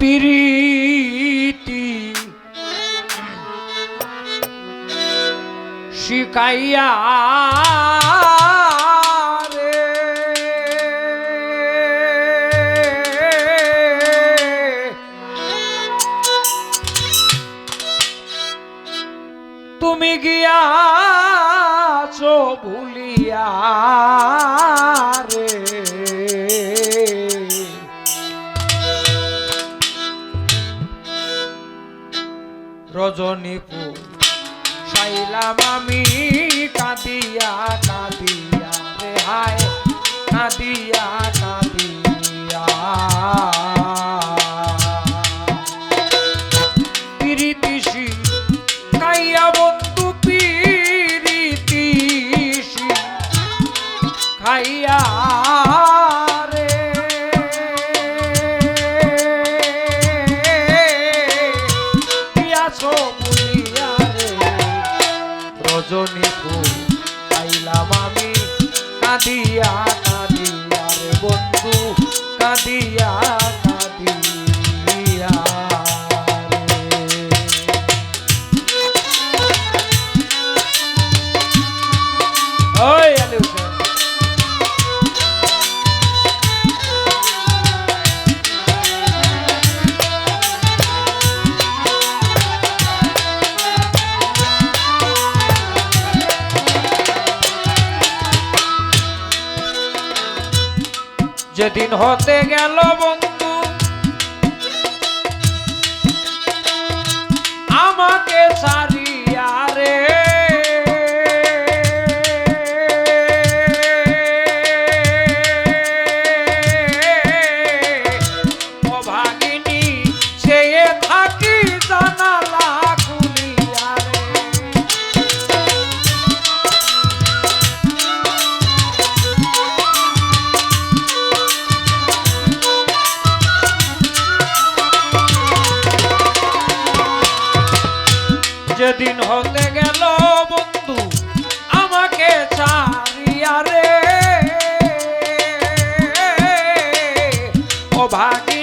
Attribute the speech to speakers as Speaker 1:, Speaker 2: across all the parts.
Speaker 1: পিরিতি শিকাইয়া রজনীপু সাইলাম আমি পিয়াছো বলিয়া রে। রজনী ফুল পাইলাম আমি। কাঁদিয়া কাঁদিয়া বন্ধু কাঁদিয়া যেদিন হতে গেল বন্ধু আমাকে সারিয়া যেদিন হতে গেল বন্ধু আমাকে চারিয়া রে। ও ভাগিনী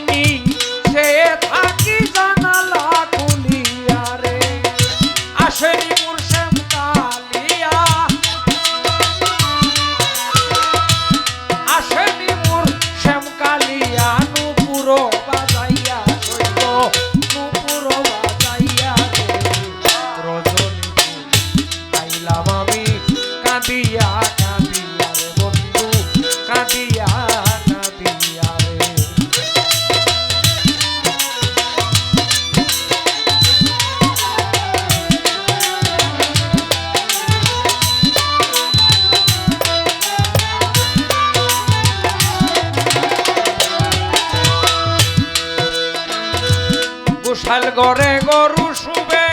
Speaker 1: গড়ে গরু শুবে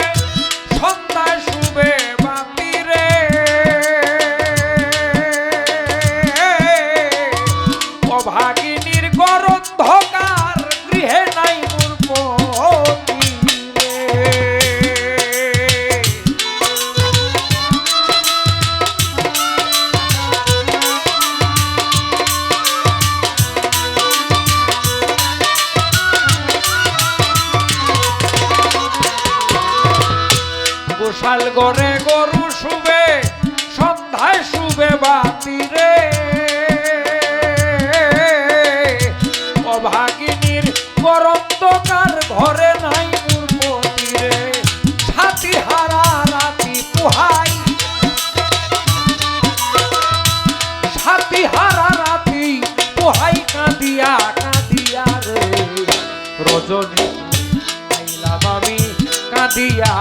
Speaker 1: সন্ধ্যায় গড়ে গরু শুবে, সন্ধ্যায় শুবে বাতিরে। অভাগিনীর গরন্তকার ঘরে নাই মূর্পতি রে কাঁদিয়া রে। রজনী কাঁদিয়া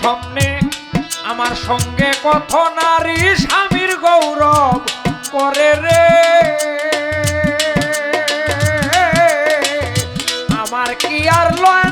Speaker 1: সামনে আমার সঙ্গে কত নারী স্বামীর গৌরব করে রে। আমার কি আর লয়